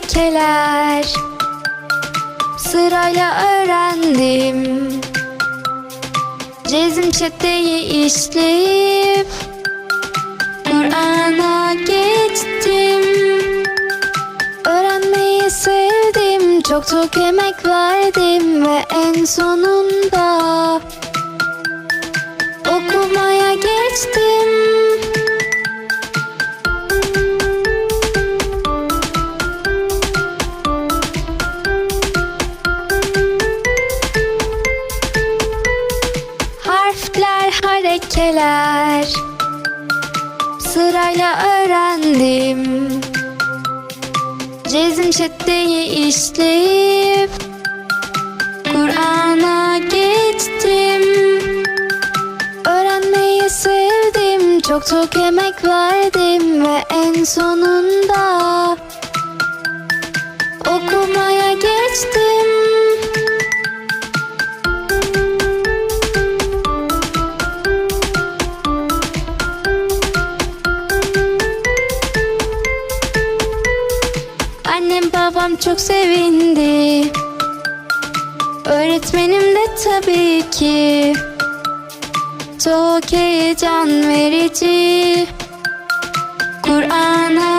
tekeler Sırayla öğrendim. Cezim çeteyi işleyip Kur'an'a geçtim. Öğrenmeyi sevdim. Çok çok emek verdim Ve en sonunda Harekeler Sırayla öğrendim. Cezim çeteyi işleyip Kur'an'a geçtim. Öğrenmeyi sevdim. Çok çok emek verdim Ve en sonunda Annem babam çok sevindi. Öğretmenim de tabii ki. Çok heyecan verici. Kur'an'a